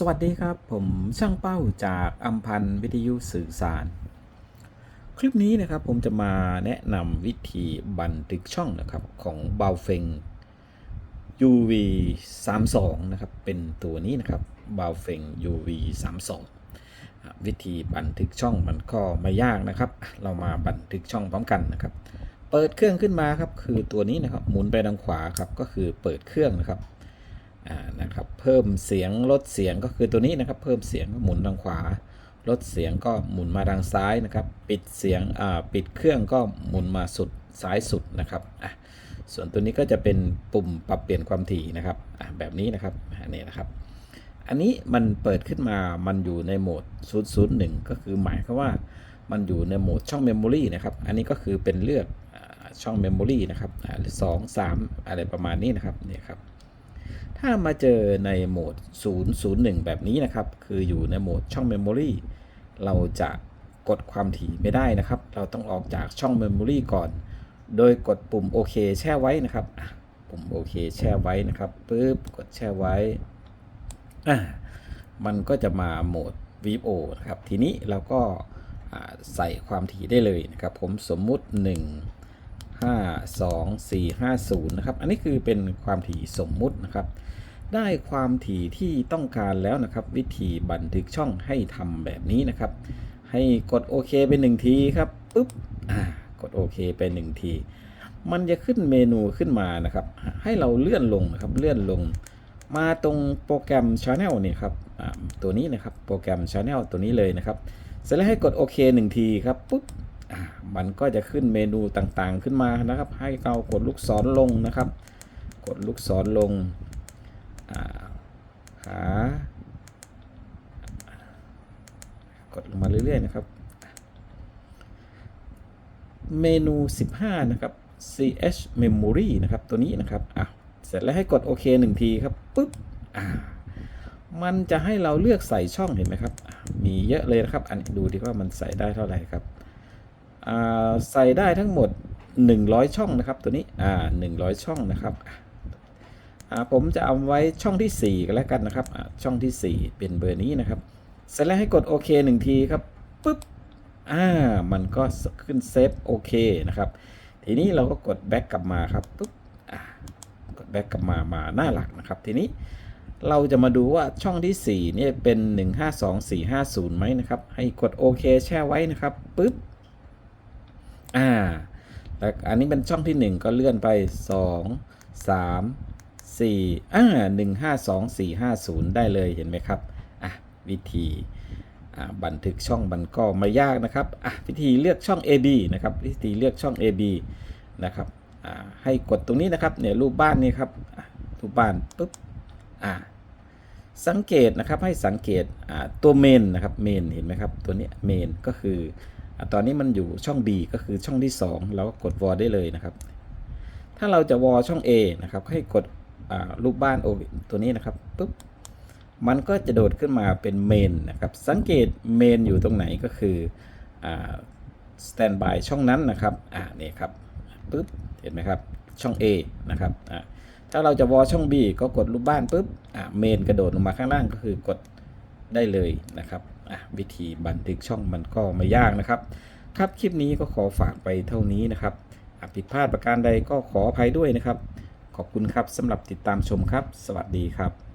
สวัสดีครับ ผมช่างเป้าจากอัมพันวิทยุสื่อสาร คลิปนี้นะครับผมจะมาแนะนำวิธีบันทึกช่องนะครับของเบาเฟง UV 32นะครับเป็นตัวนี้นะครับเบาเฟง UV 32วิธีบันทึกช่องมันก็ไม่ยากนะครับ เรามาบันทึกช่องพร้อมกันนะครับ เปิดเครื่องขึ้นมาครับคือตัวนี้นะครับหมุนไปทางขวาครับก็คือเปิดเครื่องนะครับ นะครับเพิ่มเสียงลดเสียงก็คือตัวนี้นะครับ เพิ่มเสียงก็หมุนทางขวา ลดเสียงก็หมุนมาทางซ้ายนะครับ ปิดเสียงอ่าปิดเครื่องก็หมุนมาสุดซ้ายสุดนะครับอะส่วนตัวนี้ก็จะเป็นปุ่มปรับเปลี่ยนความถี่นะครับอะแบบนี้นะครับอันนี้นะครับ อันนี้มันเปิดขึ้นมามันอยู่ในโหมด 001 ก็คือหมายความว่ามันอยู่ในโหมดช่องเมมโมรีนะครับ อันนี้ก็คือเป็นเลือกช่องเมมโมรีนะครับสองสามอะไรประมาณนี้นะครับเนี่ยครับ ถ้ามาเจอในโหมด 001 แบบนี้นะครับ คืออยู่ในโหมดช่อง Memory เราจะกดความถี่ไม่ได้นะครับ เราต้องออกจากช่อง Memory ก่อน โดยกดปุ่มโอเคแช่ไว้นะครับปุ่มโอเคแช่ไว้นะครับปึ๊บกดแช่ไว้ อะมันก็จะมาโหมด VO นะครับ ทีนี้เราก็ใส่ความถี่ได้เลยนะครับ ผมสมมุติ 1 5 2 4 5 0นะครับ อันนี้คือเป็นความถี่สมมุตินะครับ ได้ความถี่ที่ต้องการแล้วนะครับ วิธีบันทึกช่องให้ทำแบบนี้นะครับ ให้กดโอเคไปหนึ่งทีครับปุ๊บอ่ากดโอเคไปหนึ่งทีมันจะขึ้นเมนูขึ้นมานะครับ ให้เราเลื่อนลงนะครับ เลื่อนลง มาตรงโปรแกรม Channel นี่ครับตัวนี้นะครับ โปรแกรม Channel ตัวนี้เลยนะครับ เสร็จแล้วให้กดโอเคหนึ่งทีครับปุ๊บ มันก็จะขึ้นเมนูต่างๆขึ้นมานะครับ ให้เรากดลูกศรลงนะครับ กดลูกศรลงหากดลงมาเรื่อยๆนะครับ เมนู 15 นะครับ ch memory นะครับ ตัวนี้นะครับอะเสร็จแล้วให้กดโอเคหนึ่งทีครับปุ๊บอ่ามันจะให้เราเลือกใส่ช่องเห็นไหมครับ มีเยอะเลยนะครับ อันดูดีว่ามันใส่ได้เท่าไหร่ครับ ใส่ได้ทั้งหมด 100 ช่องนะครับตัวนี้อ่า100 ช่องนะครับผมจะเอาไว้ช่องที่ 4 กันแล้วกันนะครับช่องที่ 4 เป็นเบอร์นี้นะครับ เสร็จแล้วให้กดโอเคหนึ่งทีครับปุ๊บอ่ามันก็ขึ้นเซฟโอเคนะครับ ทีนี้เราก็กดแบ็กกลับมาครับปุ๊บอ่ากดแบ็กกลับมามาหน้าหลักนะครับ ทีนี้เราจะมาดูว่าช่องที่4เนี่ยเป็น 152450ไหมนะครับ ให้กดโอเคแช่ไว้นะครับปุ๊บ อ่าแล้วอันนี้เป็นช่องที่ 1 ก็เลื่อนไป 2 3 4อ่า1 5 2 4 5 0 ได้เลยเห็นไหมครับอะวิธีบันทึกช่องมันก็ไม่ยากนะครับอะวิธีเลือกช่อง AB นะครับวิธีเลือกช่อง AB นะครับอ่าให้กดตรงนี้นะครับเนี่ยรูปบ้านนี่ครับรูปบ้านปุ๊บอ่าสังเกตนะครับให้สังเกตอ่าตัวเมนนะครับเมนเห็นไหมครับตัวนี้เมนก็คือ ตอนนี้มันอยู่ช่อง B ก็คือช่องที่ 2 เราก็กดวอลได้เลยนะครับ ถ้าเราจะวอลช่อง A นะครับ ให้กดอ่ารูปบ้านโอตัวนี้นะครับปุ๊บมันก็จะโดดขึ้นมาเป็นเมนนะครับ สังเกตเมนอยู่ตรงไหนก็คืออ่าสแตนบายช่องนั้นนะครับอ่านี่ครับปุ๊บเห็นไหมครับช่อง A นะครับอ่าถ้าเราจะวอลช่อง B ก็กดรูปบ้านปุ๊บอะเมนกระโดดลงมาข้างล่างก็คือกด ได้เลยนะครับวิธีบันทึกช่องมันก็ไม่ยากนะครับ ครับคลิปนี้ก็ขอฝากไปเท่านี้นะครับผิดพลาดประการใดก็ขออภัยด้วยนะครับ ขอบคุณครับสำหรับติดตามชมครับ สวัสดีครับ